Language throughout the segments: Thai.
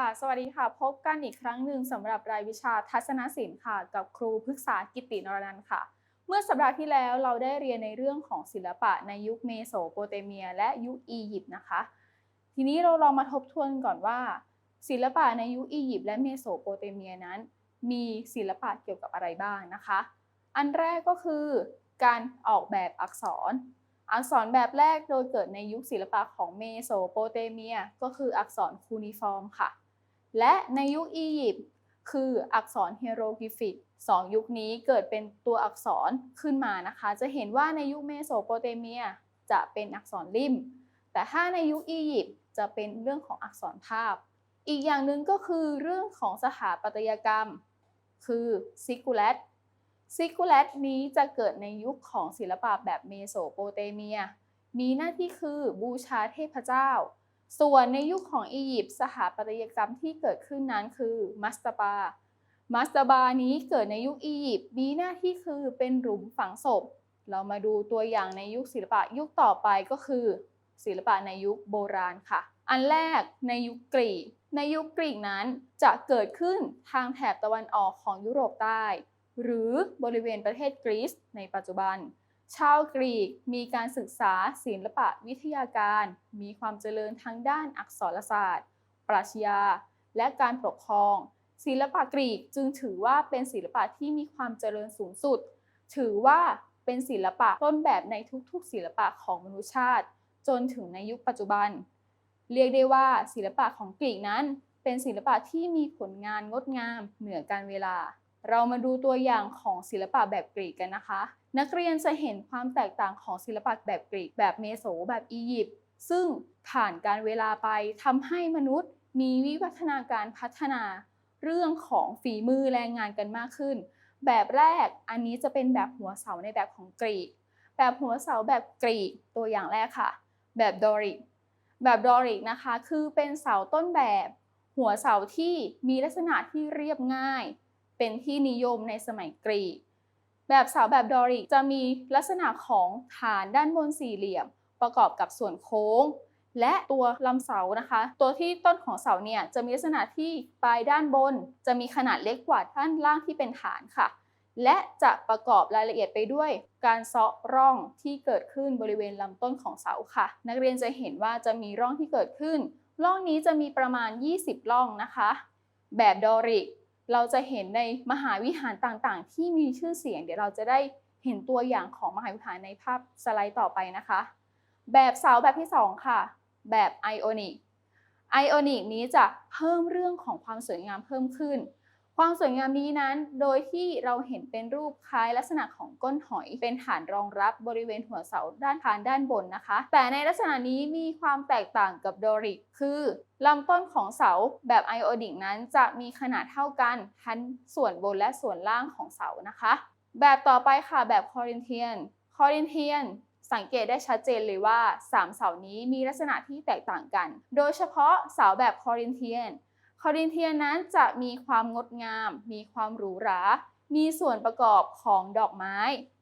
ค่ะ สวัสดีค่ะ พบกันอีกครั้งหนึ่งสำหรับรายวิชาทัศนศิลป์ค่ะ กับครูพฤกษากิตินรนันท์ค่ะ เมื่อสัปดาห์ที่แล้วเราได้เรียนในเรื่องของศิลปะในยุคเมโสโปเตเมีย และยุคอียิปต์นะคะ ทีนี้เราลองมาทบทวนก่อนว่า ศิลปะในยุคอียิปต์และเมโสโปเตเมียนั้น มีศิลปะเกี่ยวกับอะไรบ้างนะคะ อันแรกก็คือการออกแบบอักษรอักษรแบบแรกโดยเกิดในยุคศิลปะของเมโสโปเตเมีย ก็คืออักษรคูนิฟอร์มค่ะ และในยุคอียิปต์คืออักษรเฮโรกริฟิกสองยุคนี้เกิดเป็นตัวอักษรขึ้นมานะคะ จะเห็นว่าในยุคเมโสโปเตเมียจะเป็นอักษรริม แต่ถ้าในยุคอียิปต์จะเป็นเรื่องของอักษรภาพ อีกอย่างหนึ่งก็คือเรื่องของสถาปัตยกรรม คือซิกูเลตซิกูเลตนี้จะเกิดในยุคของศิลปะแบบเมโสโปเตเมีย มีหน้าที่คือบูชาเทพเจ้า ส่วนในยุคของอียิปต์สถาปัตยกรรมที่เกิดขึ้นนั้นคือมัสตาบา มัสตาบานี้เกิดในยุคอียิปต์มีหน้าที่คือเป็นหลุมฝังศพ เรามาดูตัวอย่างในยุคศิลปะยุคต่อไปก็คือ ศิลปะในยุคโบราณค่ะ อันแรกในยุคกรีก ในยุคกรีกนั้นจะเกิดขึ้นทางแถบตะวันออกของยุโรปใต้ หรือบริเวณประเทศกรีซในปัจจุบัน ชาวกรีกมีการศึกษาศิลปะวิทยาการ มีความเจริญทางด้านอักษรศาสตร์ ปรัชญา และการปกครอง ศิลปะกรีกจึงถือว่าเป็นศิลปะที่มีความเจริญสูงสุด ถือว่าเป็นศิลปะต้นแบบในทุกๆ ศิลปะของมนุษยชาติ จนถึงในยุคปัจจุบัน เรียกได้ว่าศิลปะของกรีกนั้น เป็นศิลปะที่มีผลงานงดงามเหนือการเวลา เรามาดูตัวอย่างของศิลปะแบบกรีกกันนะคะ นักเรียนจะเห็นความแตกต่างของศิลปะแบบกรีก แบบเมโสแบบอียิปต์ซึ่งผ่านการเวลาไปทำให้มนุษย์มีวิวัฒนาการพัฒนา เรื่องของฝีมือแรงงานกันมากขึ้น แบบแรกอันนี้จะเป็นแบบหัวเสาในแบบของกรีก แบบหัวเสาแบบกรีกตัวอย่างแรกค่ะ แบบดอริกแบบดอริกนะคะ คือเป็นเสาต้นแบบ หัวเสาที่มีลักษณะที่เรียบง่าย เป็นที่นิยมในสมัยกรีก แบบเสาแบบดอริกจะมีลักษณะของฐานด้านบนสี่เหลี่ยม ประกอบกับส่วนโค้ง และตัวลำเสานะคะ ตัวที่ต้นของเสาเนี่ยจะมีลักษณะที่ปลายด้านบน จะมีขนาดเล็กกว่าด้านล่างที่เป็นฐานค่ะ และจะประกอบรายละเอียดไปด้วย การเซาะร่องที่เกิดขึ้นบริเวณลำต้นของเสาค่ะ นักเรียนจะเห็นว่าจะมีร่องที่เกิดขึ้น ร่องนี้จะมีประมาณ 20 ร่องนะคะ แบบดอริก เราจะเห็นในมหาวิหารต่างๆ ที่มีชื่อเสียง เดี๋ยวเราจะได้เห็นตัวอย่างของมหาวิหารในภาพสไลด์ต่อไปนะคะ แบบเสาแบบที่ 2 ค่ะ แบบไอออนิกไอออนิกนี้จะเพิ่มเรื่องของความสวยงามเพิ่มขึ้น ความสวยงามนี้นั้นโดยที่เราเห็นเป็นรูปคล้ายลักษณะของก้นหอย เป็นฐานรองรับบริเวณหัวเสาด้านฐานด้านบนนะคะ แต่ในลักษณะนี้มีความแตกต่างกับโดริก คือลำต้นของเสาแบบไอโอดิกนั้นจะมีขนาดเท่ากันทั้งส่วนบนและส่วนล่างของเสานะคะ แบบต่อไปค่ะแบบคอรินเทียน คอรินเทียนสังเกตได้ชัดเจนเลยว่า 3 เสานี้มีลักษณะที่แตกต่างกัน โดยเฉพาะเสาแบบคอรินเทียน คอรินเทียนนั้นจะมีความงดงาม มีความหรูหรา มีส่วนประกอบของดอกไม้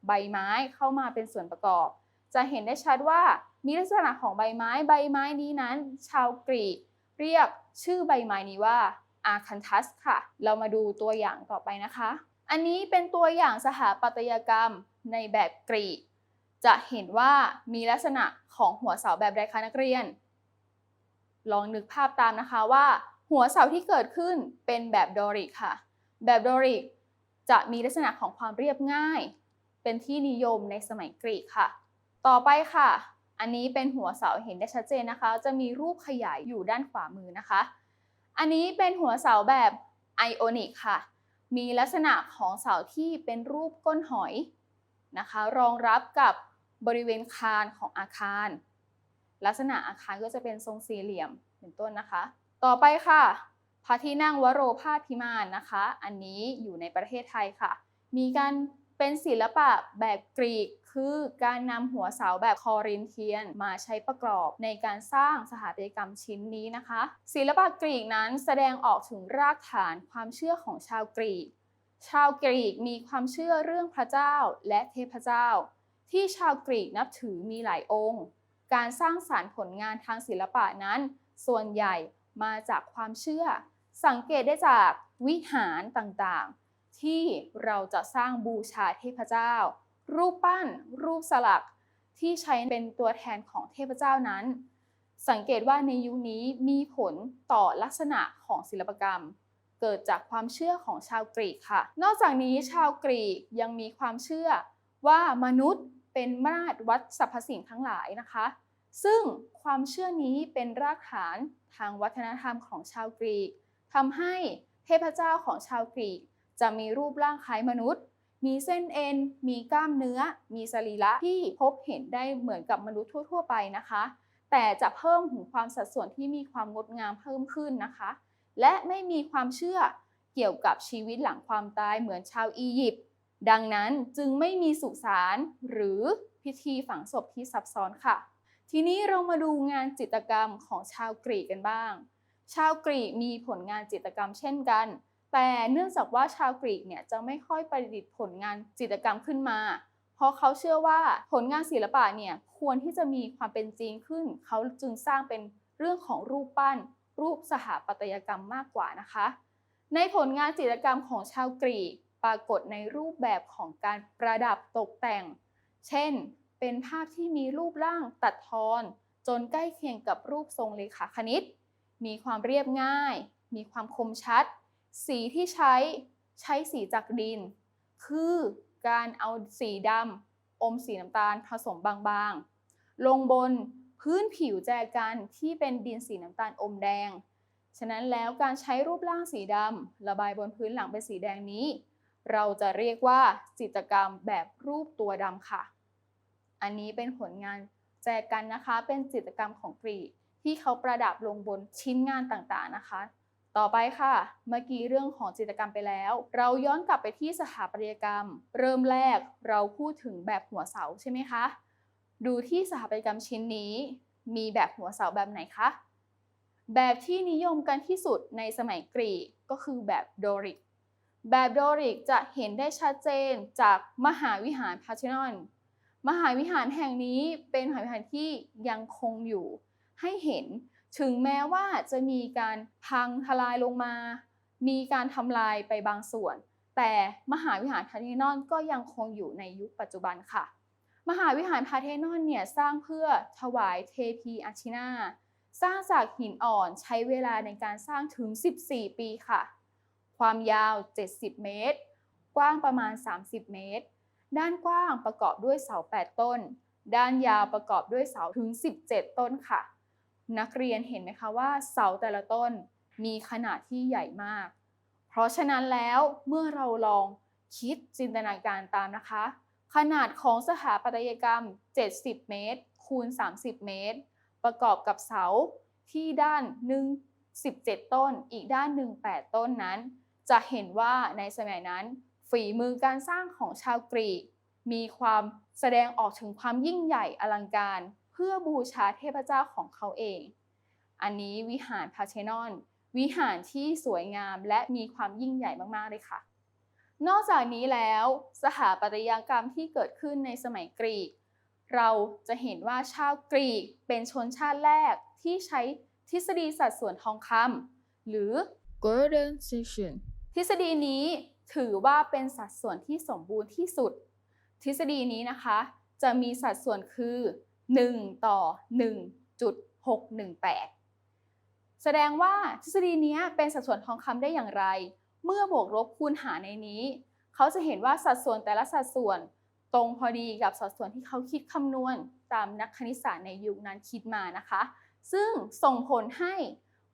ใบไม้เข้ามาเป็นส่วนประกอบ จะเห็นได้ชัดว่ามีลักษณะของใบไม้ ใบไม้นี้นั้น ชาวกรีก เรียกชื่อใบไม้นี้ว่าอาคันทัสค่ะ เรามาดูตัวอย่างต่อไปนะคะ อันนี้เป็นตัวอย่างสถาปัตยกรรมในแบบกรีก จะเห็นว่ามีลักษณะของหัวเสาแบบใดคะนักเรียน ลองนึกภาพตามนะคะว่า หัวเสาที่เกิดขึ้นเป็นแบบดอริกค่ะ แบบดอริกจะมีลักษณะของความเรียบง่าย เป็นที่นิยมในสมัยกรีกค่ะ ต่อไปค่ะ อันนี้เป็นหัวเสาเห็นได้ชัดเจนนะคะ จะมีรูปขยายอยู่ด้านขวามือนะคะ อันนี้เป็นหัวเสาแบบไอออนิกค่ะ มีลักษณะของเสาที่เป็นรูปก้นหอยนะคะ รองรับกับบริเวณคานของอาคาร ลักษณะอาคารก็จะเป็นทรงสี่เหลี่ยมเป็นต้นนะคะ ต่อไปค่ะ พระที่นั่งวโรพาสพิมานนะคะ อันนี้อยู่ในประเทศไทยค่ะ มีการเป็นศิลปะแบบกรีก คือการนำหัวเสาแบบคอรินเทียน มาใช้ประกอบในการสร้างสถาปัตยกรรมชิ้นนี้นะคะ ศิลปะกรีกนั้นแสดงออกถึงรากฐานความเชื่อของชาวกรีก ชาวกรีกมีความเชื่อเรื่องพระเจ้าและเทพเจ้า ที่ชาวกรีกนับถือมีหลายองค์ การสร้างสารรค์ผลงานทางศิลปะนั้น ส่วนใหญ่ มาจากความเชื่อ สังเกตได้จากวิหารต่างๆ ที่เราจะสร้างบูชาเทพเจ้า รูปปั้น รูปสลักที่ใช้เป็นตัวแทนของเทพเจ้านั้น สังเกตว่าในยุคนี้มีผลต่อลักษณะของศิลปกรรม เกิดจากความเชื่อของชาวกรีกค่ะ นอกจากนี้ชาวกรีกยังมีความเชื่อว่ามนุษย์เป็นมาตรวัดสรรพสิ่งทั้งหลายนะคะ ซึ่งความเชื่อนี้เป็นรากฐานทางวัฒนธรรมของชาวกรีกทำให้เทพเจ้าของชาวกรีก จะมีรูปร่างคล้ายมนุษย์ มีเส้นเอ็น มีกล้ามเนื้อ มีสรีระที่พบเห็นได้เหมือนกับมนุษย์ทั่ว ๆ ไปนะคะ แต่จะเพิ่มถึงความสัดส่วนที่มีความงดงามเพิ่มขึ้นนะคะ และไม่มีความเชื่อเกี่ยวกับชีวิตหลังความตายเหมือนชาวอียิปต์ดังนั้นจึงไม่มีสุสานหรือพิธีฝังศพที่ซับซ้อนค่ะ ทีนี้เรามาดูงานจิตรกรรมของชาวกรีกกันบ้าง ชาวกรีกมีผลงานจิตรกรรมเช่นกัน แต่เนื่องจากว่าชาวกรีกเนี่ยจะไม่ค่อยประดิษฐ์ผลงานจิตรกรรมขึ้นมา เพราะเขาเชื่อว่าผลงานศิลปะเนี่ยควรที่จะมีความเป็นจริงขึ้น เขาจึงสร้างเป็นเรื่องของรูปปั้น รูปสถาปัตยกรรมมากกว่านะคะ ในผลงานจิตรกรรมของชาวกรีกปรากฏในรูปแบบของการประดับตกแต่ง เช่น เป็นภาพที่มีรูปร่างตัดทอน จนใกล้เคียงกับรูปทรงเลขาคณิต มีความเรียบง่าย มีความคมชัด สีที่ใช้ใช้สีจากดิน คือการเอาสีดำอมสีน้ำตาลผสมบางๆ ลงบนพื้นผิวแจกันที่เป็นดินสีน้ำตาลอมแดง ฉะนั้นแล้วการใช้รูปร่างสีดำระบายบนพื้นหลังเป็นสีแดงนี้ เราจะเรียกว่าจิตรกรรมแบบรูปตัวดำค่ะ อันนี้เป็นผลงานแจกันนะคะ เป็นจิตรกรรมของกรีกที่เขาประดับลงบนชิ้นงานต่างๆนะคะ ต่อไปค่ะ เมื่อกี้เรื่องของจิตรกรรมไปแล้ว เราย้อนกลับไปที่สถาปัตยกรรม เริ่มแรกเราพูดถึงแบบหัวเสาใช่ไหมคะ ดูที่สถาปัตยกรรมชิ้นนี้ มีแบบหัวเสาแบบไหนคะ แบบที่นิยมกันที่สุดในสมัยกรีกก็คือแบบโดริก แบบโดริกจะเห็นได้ชัดเจนจากมหาวิหารพาเทนอน มหาวิหารแห่งนี้เป็นมหาวิหารที่ยังคงอยู่ให้เห็น ถึงแม้ว่าจะมีการพังทลายลงมา มีการทำลายไปบางส่วน แต่มหาวิหารพาเทนอนก็ยังคงอยู่ในยุคปัจจุบันค่ะ มหาวิหารพาเทนอนเนี่ยสร้างเพื่อถวายเทพีอาชินาสร้างจากหินอ่อนใช้เวลาในการสร้างถึง 14 ปีค่ะ ความยาว 70 เมตร กว้างประมาณ 30 เมตร ด้านกว้างประกอบด้วยเสา 8 ต้น ด้านยาวประกอบด้วยเสาถึง 17 ต้นค่ะ นักเรียนเห็นไหมคะว่าเสาแต่ละต้นมีขนาดที่ใหญ่มาก เพราะฉะนั้นแล้วเมื่อเราลองคิดจินตนาการตามนะคะ ขนาดของสถาปัตยกรรม 70 เมตร คูณ 30 เมตร ประกอบกับเสาที่ด้านหนึ่ง17 ต้น อีกด้านหนึ่ง8ต้นนั้น จะเห็นว่าในสมัยนั้น ฝีมือการสร้างของชาวกรีก มีความแสดงออกถึงความยิ่งใหญ่อลังการ เพื่อบูชาเทพเจ้าของเขาเอง อันนี้วิหารพาเทนอน วิหารที่สวยงามและมีความยิ่งใหญ่มากๆเลยค่ะ นอกจากนี้แล้วสถาปัตยกรรมที่เกิดขึ้นในสมัยกรีก เราจะเห็นว่าชาวกรีกเป็นชนชาติแรกที่ใช้ทฤษฎีสัดส่วนทองคำหรือ golden section ทฤษฎีนี้ ถือว่าเป็นสัดส่วนที่สมบูรณ์ที่สุด ทฤษฎีนี้นะคะ จะมีสัดส่วนคือ 1 ต่อ 1.618 แสดงว่าทฤษฎีนี้เป็นสัดส่วนทองคำได้อย่างไร เมื่อบวกลบคูณหารในนี้ เขาจะเห็นว่าสัดส่วนแต่ละสัดส่วนตรงพอดีกับสัดส่วนที่เขาคิดคำนวณตามนักคณิตศาสตร์ในยุคนั้นคิดมานะคะ ซึ่งส่งผลให้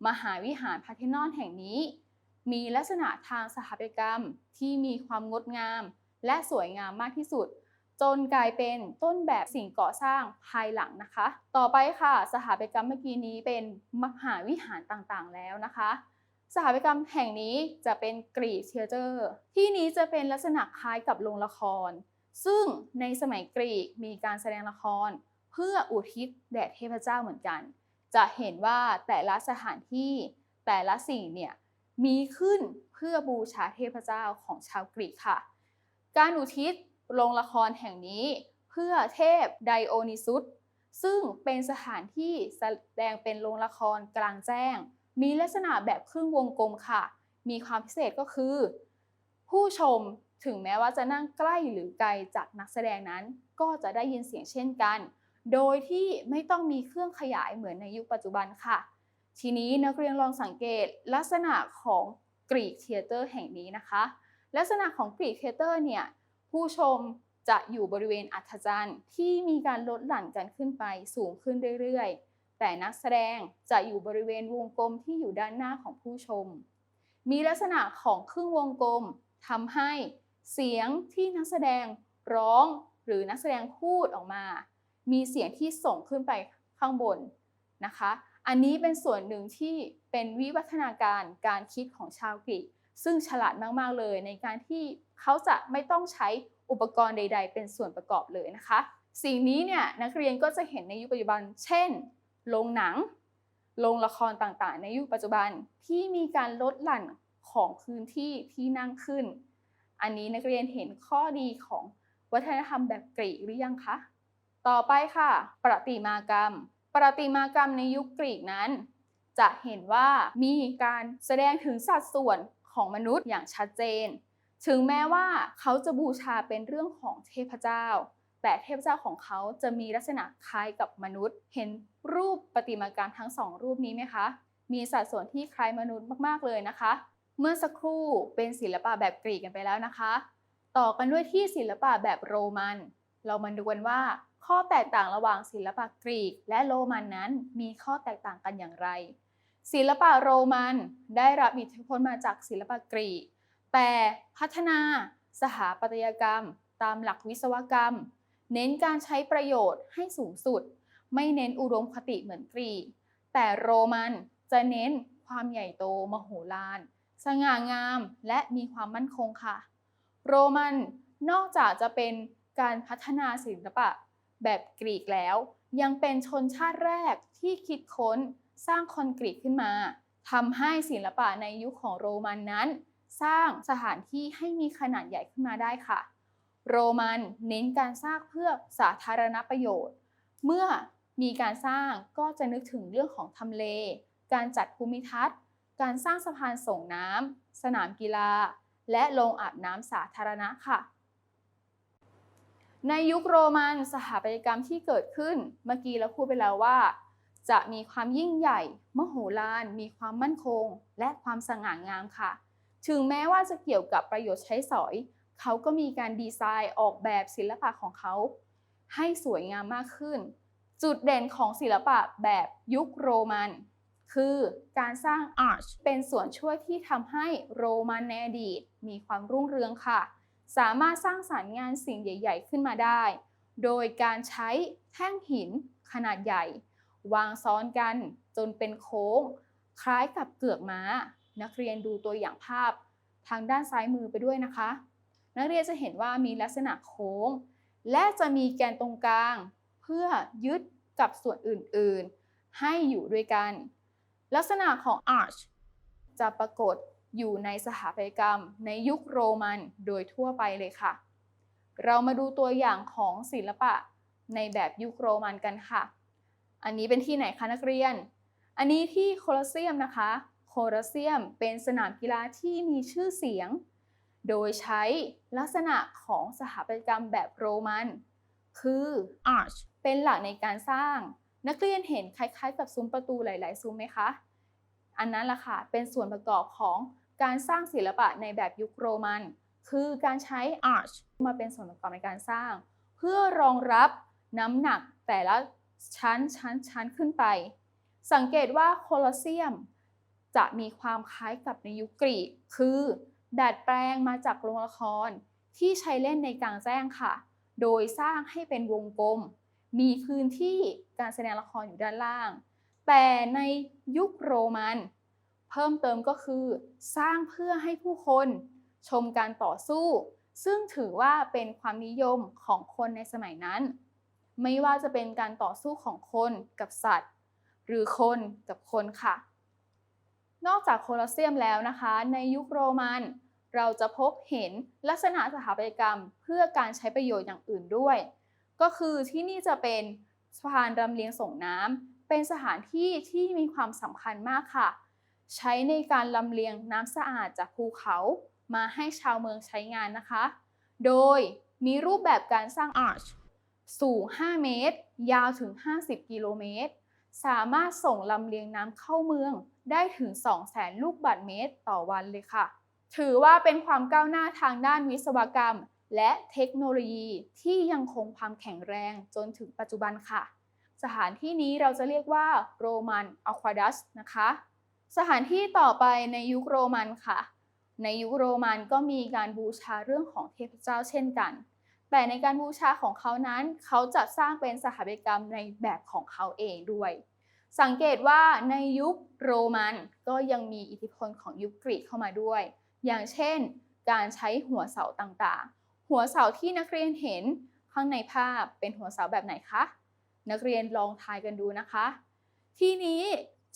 มหาวิหารพาเทนอนแห่งนี้ มีลักษณะทางสถาปัตยกรรมที่มีความงดงาม และสวยงามมากที่สุด จนกลายเป็นต้นแบบสิ่งก่อสร้างภายหลังนะคะ ต่อไปค่ะ สถาปัตยกรรมเมื่อกี้นี้เป็นมหาวิหารต่างๆ แล้วนะคะสถาปัตยกรรมแห่งนี้จะเป็นกรีกเทเตอร์ ที่นี้จะเป็นลักษณะคล้ายกับโรงละคร ซึ่งในสมัยกรีกมีการแสดงละคร เพื่ออุทิศแด่เทพเจ้าเหมือนกัน จะเห็นว่าแต่ละสถานที่แต่ละสิ่งเนี่ย มีขึ้นเพื่อบูชาเทพเจ้าของชาวกรีกค่ะ การอุทิศโรงละครแห่งนี้เพื่อเทพไดโอนิซุสซึ่งเป็นสถานที่แสดงเป็นโรงละครกลางแจ้ง มีลักษณะแบบครึ่งวงกลมค่ะ มีความพิเศษก็คือ ผู้ชมถึงแม้ว่าจะนั่งใกล้หรือไกลจากนักแสดงนั้น ก็จะได้ยินเสียงเช่นกัน โดยที่ไม่ต้องมีเครื่องขยายเหมือนในยุคปัจจุบันค่ะ ทีนี้นักเรียนลองสังเกตลักษณะของกรีกเทเตอร์แห่งนี้นะคะ ลักษณะของกรีกเทเตอร์เนี่ยผู้ชมจะอยู่บริเวณอัฐจันทร์ที่มีการลดหลั่นกันขึ้นไปสูงขึ้นเรื่อยๆ แต่นักแสดงจะอยู่บริเวณวงกลมที่อยู่ด้านหน้าของผู้ชม มีลักษณะของครึ่งวงกลมทำให้เสียงที่นักแสดงร้องหรือนักแสดงพูดออกมา มีเสียงที่ส่งขึ้นไปข้างบนนะคะ อันนี้เป็นส่วนหนึ่งที่เป็นวิวัฒนาการการคิดของชาวกรีกซึ่งฉลาดมากๆเลยในการที่เขาจะไม่ต้องใช้อุปกรณ์ใด ๆ เป็นส่วนประกอบเลยนะคะ สิ่งนี้เนี่ยนักเรียนก็จะเห็นในยุคปัจจุบัน เช่นโรงหนังโรงละครต่างๆ ในยุคปัจจุบันที่มีการลดหลั่นของพื้นที่ที่นั่งขึ้น อันนี้นักเรียนเห็นข้อดีของวัฒนธรรมแบบกรีกหรือยังคะ ต่อไปค่ะ ประติมากรรม ประติมากรรมในยุคกรีกนั้น จะเห็นว่ามีการแสดงถึงสัดส่วนของมนุษย์อย่างชัดเจน ถึงแม้ว่าเขาจะบูชาเป็นเรื่องของเทพเจ้า แต่เทพเจ้าของเขาจะมีลักษณะคล้ายกับมนุษย์ เห็นรูปประติมากรรมทั้งสองรูปนี้ไหมคะ มีสัดส่วนที่คล้ายมนุษย์มากๆเลยนะคะ เมื่อสักครู่เป็นศิลปะแบบกรีกกันไปแล้วนะคะ ต่อกันด้วยที่ศิลปะแบบโรมัน เรามาดูกันว่า ข้อแตกต่างระหว่างศิลปะกรีกและโรมันนั้นมีข้อแตกต่างกันอย่างไร ศิลปะโรมันได้รับอิทธิพลมาจากศิลปะกรีก แต่พัฒนาสถาปัตยกรรม ตามหลักวิศวกรรม เน้นการใช้ประโยชน์ให้สูงสุด ไม่เน้นอุดมคติเหมือนกรีก แต่โรมันจะเน้นความใหญ่โตมโหฬารสง่างามและมีความมั่นคงค่ะ โรมันนอกจากจะเป็นการพัฒนาศิลปะ แบบกรีกแล้ว ยังเป็นชนชาติแรกที่คิดค้นสร้างคอนกรีตขึ้นมาทำให้ศิลปะในยุคของโรมันนั้น สร้างสถานที่ให้มีขนาดใหญ่ขึ้นมาได้ค่ะ โรมันเน้นการสร้างเพื่อสาธารณประโยชน์ เมื่อมีการสร้างก็จะนึกถึงเรื่องของทำเล การจัดภูมิทัศน์ การสร้างสะพานส่งน้ำสนามกีฬา และโรงอาบน้ำสาธารณะค่ะ ในยุคโรมันสถาปัตยกรรมที่เกิดขึ้น เมื่อกี้เราพูดไปแล้วว่า จะมีความยิ่งใหญ่ มโหฬารมีความมั่นคง และความสง่างามค่ะ ถึงแม้ว่าจะเกี่ยวกับประโยชน์ใช้สอย เขาก็มีการดีไซน์ออกแบบศิลปะของเขา ให้สวยงามมากขึ้น จุดเด่นของศิลปะแบบยุคโรมัน คือการสร้างอาร์ชเป็นส่วนช่วยที่ทำให้โรมันในอดีตมีความรุ่งเรืองค่ะ สามารถสร้างสารรค์งานสิ่งใหญ่ ๆ ขึ้นมาได้ โดยการใช้แท่งหินขนาดใหญ่ วางซ้อนกันจนเป็นโค้ง คล้ายกับเกือกม้า นักเรียนดูตัวอย่างภาพ ทางด้านซ้ายมือไปด้วยนะคะ นักเรียนจะเห็นว่ามีลักษณะโค้ง และจะมีแกนตรงกลาง เพื่อยึดกับส่วนอื่นๆ ให้อยู่ด้วยกัน ลักษณะของ arch จะปรากฏ อยู่ในสถาปัตยกรรมในยุคโรมันโดยทั่วไปเลยค่ะ เรามาดูตัวอย่างของศิลปะในแบบยุคโรมันกันค่ะ อันนี้เป็นที่ไหนคะนักเรียน อันนี้ที่โคลอสเซียมนะคะ โคลอสเซียมเป็นสนามกีฬาที่มีชื่อเสียง โดยใช้ลักษณะของสถาปัตยกรรมแบบโรมัน คือ arch เป็นหลักในการสร้าง นักเรียนเห็นคล้ายๆ กับซุ้มประตูหลาย ๆ ซุ้มไหมคะ อันนั้นล่ะค่ะ เป็นส่วนประกอบของ การสร้างศิลปะในแบบยุคโรมัน คือการใช้ arch มาเป็นส่วนประกอบในการสร้าง เพื่อรองรับน้ำหนักแต่ละชั้นชั้นชั้นขึ้นไป สังเกตว่าโคลอสเซียมจะมีความคล้ายกับในยุคกรีก คือดัดแปลงมาจากโรงละครที่ใช้เล่นในกลางแจ้งค่ะ โดยสร้างให้เป็นวงกลม มีพื้นที่การแสดงละครอยู่ด้านล่าง แต่ในยุคโรมัน เพิ่มเติมก็คือ สร้างเพื่อให้ผู้คน ชมการต่อสู้ ซึ่งถือว่าเป็นความนิยมของคนในสมัยนั้น ไม่ว่าจะเป็นการต่อสู้ของคนกับสัตว์ หรือคนกับคนค่ะ นอกจากโคลอสเซียมแล้วนะคะ ในยุคโรมันเราจะพบเห็นลักษณะสถาปัตยกรรมเพื่อการใช้ประโยชน์อย่างอื่นด้วย ก็คือที่นี่จะเป็นสะพานรำเลียงส่งน้ำเป็นสถานที่ที่มีความสำคัญมากค่ะ ใช้ในการลำเลียงน้ำสะอาดจากภูเขามาให้ชาวเมืองใช้งานนะคะ โดยมีรูปแบบการสร้าง arch สูง 5 เมตร ยาวถึง 50 กิโลเมตร สามารถส่งลำเลียงน้ำเข้าเมืองได้ถึง 200,000 ลูกบาศก์เมตรต่อวันเลยค่ะ ถือว่าเป็นความก้าวหน้าทางด้านวิศวกรรม และเทคโนโลยีที่ยังคงความแข็งแรงจนถึงปัจจุบันค่ะ สถานที่นี้เราจะเรียกว่าโรมันอควาดัสนะคะ สถานที่ต่อไปในยุคโรมันค่ะ ในยุคโรมันก็มีการบูชาเรื่องของเทพเจ้าเช่นกัน แต่ในการบูชาของเขานั้น เขาจะสร้างเป็นสถาปัตยกรรมในแบบของเขาเองด้วย สังเกตว่าในยุคโรมันก็ยังมีอิทธิพลของยุคกรีกเข้ามาด้วย อย่างเช่น การใช้หัวเสาต่างๆ หัวเสาที่นักเรียนเห็นข้างในภาพเป็นหัวเสาแบบไหนคะ นักเรียนลองทายกันดูนะคะ ที่นี้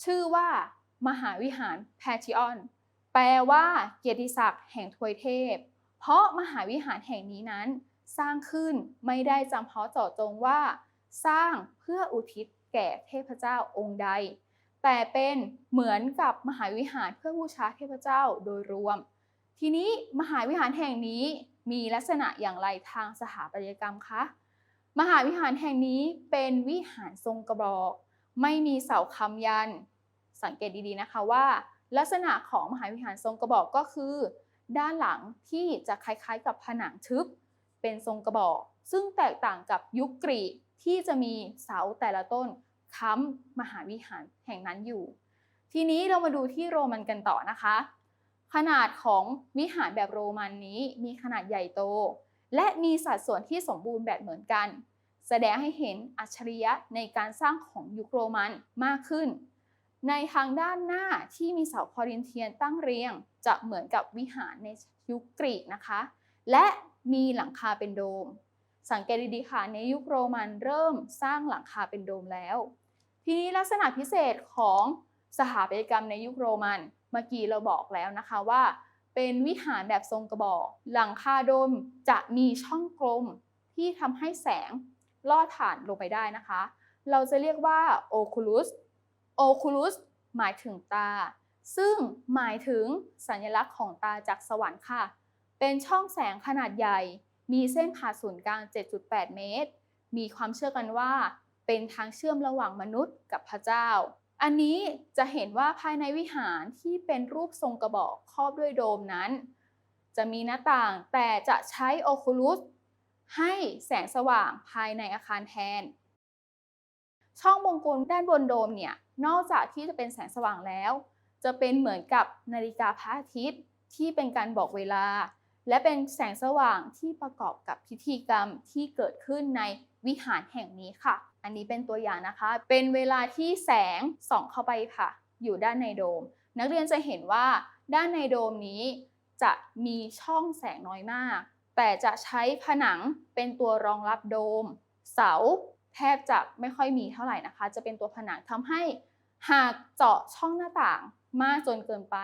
ชื่อว่า มหาวิหารแพทิออน แปลว่าเกียรติศักดิ์แห่งทวยเทพ เพราะมหาวิหารแห่งนี้นั้น สร้างขึ้นไม่ได้จำเพาะเจาะจงว่า สร้างเพื่ออุทิศแก่เทพเจ้าองค์ใด แต่เป็นเหมือนกับมหาวิหารเพื่อบูชาเทพเจ้าโดยรวม ทีนี้มหาวิหารแห่งนี้มีลักษณะอย่างไรทางสถาปัตยกรรมคะ มหาวิหารแห่งนี้เป็นวิหารทรงกระบอก ไม่มีเสาค้ำยัน สังเกตดีๆนะคะว่า ลักษณะของมหาวิหารทรงกระบอกก็คือ ด้านหลังที่จะคล้ายๆกับผนังทึบ เป็นทรงกระบอก ซึ่งแตกต่างกับยุคกรีกที่จะมีเสาแต่ละต้นค้ำมหาวิหารแห่งนั้นอยู่ ทีนี้เรามาดูที่โรมันกันต่อนะคะ ขนาดของวิหารแบบโรมันนี้มีขนาดใหญ่โต และมีสัดส่วนที่สมบูรณ์แบบเหมือนกัน แสดงให้เห็นอัจฉริยะในการสร้างของยุคโรมันมากขึ้น ในทางด้านหน้าที่มีเสาคอรินเทียนตั้งเรียง จะเหมือนกับวิหารในยุคกรีกนะคะ และมีหลังคาเป็นโดม สังเกตดีๆค่ะในยุคโรมันเริ่มสร้างหลังคาเป็นโดมแล้ว ทีนี้ลักษณะพิเศษของสถาปัตยกรรมในยุคโรมัน เมื่อกี้เราบอกแล้วนะคะว่า เป็นวิหารแบบทรงกระบอก หลังคาโดมจะมีช่องกลมที่ทำให้แสงลอดผ่านลงไปได้นะคะ เราจะเรียกว่า oculus oculus หมายถึงตา ซึ่งหมายถึงสัญลักษณ์ของตาจากสวรรค์ค่ะ เป็นช่องแสงขนาดใหญ่ มีเส้นผ่าศูนย์กลาง 7.8 เมตร มีความเชื่อกันว่า เป็นทางเชื่อมระหว่างมนุษย์กับพระเจ้า อันนี้จะเห็นว่าภายในวิหารที่เป็นรูปทรงกระบอกครอบด้วยโดมนั้น จะมีหน้าต่างแต่จะใช้โอคูลุสให้แสงสว่างภายในอาคารแทน ช่องวงกลมด้านบนโดมเนี่ย นอกจากที่จะเป็นแสงสว่างแล้ว จะเป็นเหมือนกับนาฬิกาพระอาทิตย์ที่เป็นการบอกเวลา และเป็นแสงสว่างที่ประกอบกับพิธีกรรมที่เกิดขึ้นในวิหารแห่งนี้ค่ะ อันนี้เป็นตัวอย่างนะคะ เป็นเวลาที่แสงส่องเข้าไปค่ะ อยู่ด้านในโดม นักเรียนจะเห็นว่าด้านในโดมนี้จะมีช่องแสงน้อยมาก แต่จะใช้ผนังเป็นตัวรองรับโดม เสา แทบจะไม่ค่อยมีเท่าไหร่นะคะ จะเป็นตัวผนังทำให้หากเจาะช่องหน้าต่างมากจนเกินไป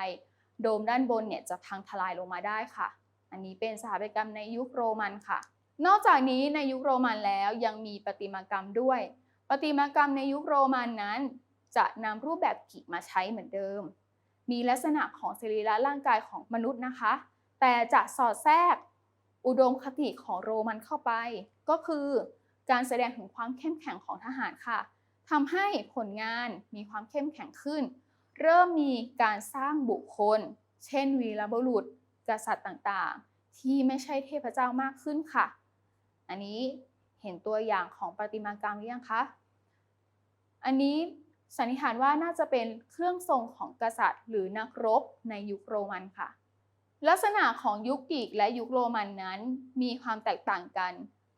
โดมด้านบนเนี่ยจะพังทลายลงมาได้ค่ะ อันนี้เป็นสถาปัตยกรรมในยุคโรมันค่ะ นอกจากนี้ในยุคโรมันแล้วยังมีประติมากรรมด้วยประติมากรรมในยุคโรมันนั้น จะนำรูปแบบกิมาใช้เหมือนเดิม มีลักษณะของสรีระร่างกายของมนุษย์นะคะ แต่จะสอดแทรกอุดมคติของโรมันเข้าไป ก็คือ การแสดงถึงความเข้มแข็งของทหารค่ะทำให้ผลงานมีความเข้มแข็งขึ้น เริ่มมีการสร้างบุคคล เช่น วีรบุรุษกษัตริย์ต่างๆ ที่ไม่ใช่เทพเจ้ามากขึ้นค่ะ อันนี้เห็นตัวอย่างของประติมากรรมหรือยังคะ อันนี้สันนิษฐานว่าน่าจะเป็นเครื่องทรงของกษัตริย์หรือนักรบในยุคโรมันค่ะ ลักษณะของยุคกรีกและยุคโรมันนั้นมีความแตกต่างกัน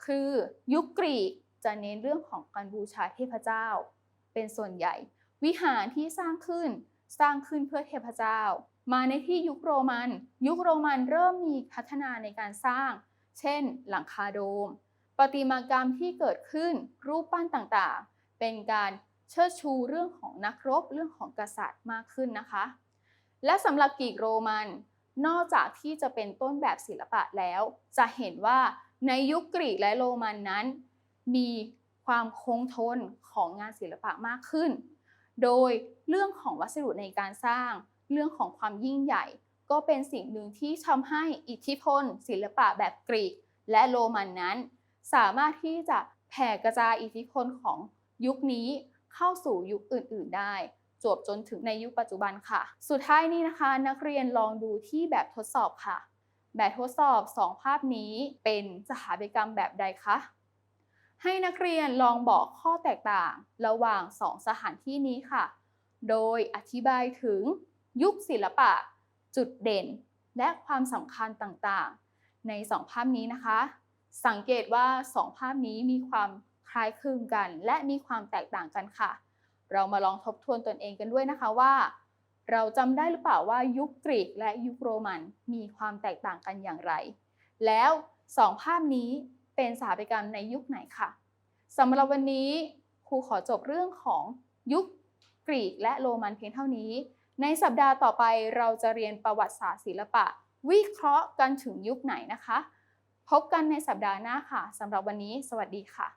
คือยุคกรีกจะเน้นเรื่องของการบูชาเทพเจ้า เป็นส่วนใหญ่ วิหารที่สร้างขึ้นสร้างขึ้นเพื่อเทพเจ้า มาในที่ยุคโรมัน ยุคโรมันเริ่มมีพัฒนาในการสร้าง เช่น หลังคาโดม ประติมากรรมที่เกิดขึ้นรูปปั้นต่างๆ เป็นการเชิดชูเรื่องของนักรบเรื่องของกษัตริย์มากขึ้นนะคะ และสำหรับกรีกโรมัน นอกจากที่จะเป็นต้นแบบศิลปะแล้ว จะเห็นว่า ในยุคกรีกและโรมันนั้น มีความคงทนของงานศิลปะมากขึ้น โดยเรื่องของวัสดุในการสร้าง เรื่องของความยิ่งใหญ่ ก็เป็นสิ่งหนึ่งที่ทำให้อิทธิพล ศิลปะแบบกรีกและโรมันนั้น สามารถที่จะแผ่กระจายอิทธิพลของยุคนี้เข้าสู่ยุคอื่น ๆ ได้จวบจนถึงในยุคปัจจุบันค่ะ สุดท้ายนี้นะคะ นักเรียนลองดูที่แบบทดสอบค่ะ แบบทดสอบ 2 ภาพนี้เป็นสถาปัตยกรรมแบบใดคะ ให้นักเรียนลองบอกข้อแตกต่างระหว่าง 2 สถานที่นี้ค่ะ โดยอธิบายถึงยุคศิลปะ จุดเด่น และความสำคัญต่างๆ ใน 2 ภาพนี้นะคะ สังเกตว่า 2 ภาพนี้มีความคล้ายคลึงกัน และมีความแตกต่างกันค่ะ เรามาลองทบทวนตนเองกันด้วยนะคะว่า เราจำได้หรือเปล่าว่ายุคกรีกและยุคโรมันมีความแตกต่างกันอย่างไร แล้ว2ภาพนี้เป็นสถาปัตยกรรมในยุคไหนค่ะสำหรับวันนี้ครูขอจบเรื่องของยุคกรีกและโรมันเพียงเท่านี้ ในสัปดาห์ต่อไปเราจะเรียนประวัติศาสตร์ศิลปะ วิเคราะห์กันถึงยุคไหนนะคะ พบกันในสัปดาห์หน้าค่ะสำหรับวันนี้ สวัสดีค่ะ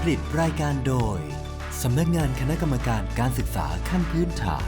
ผลิตรายการโดย สำนักงานคณะกรรมการการศึกษาขั้นพื้นฐาน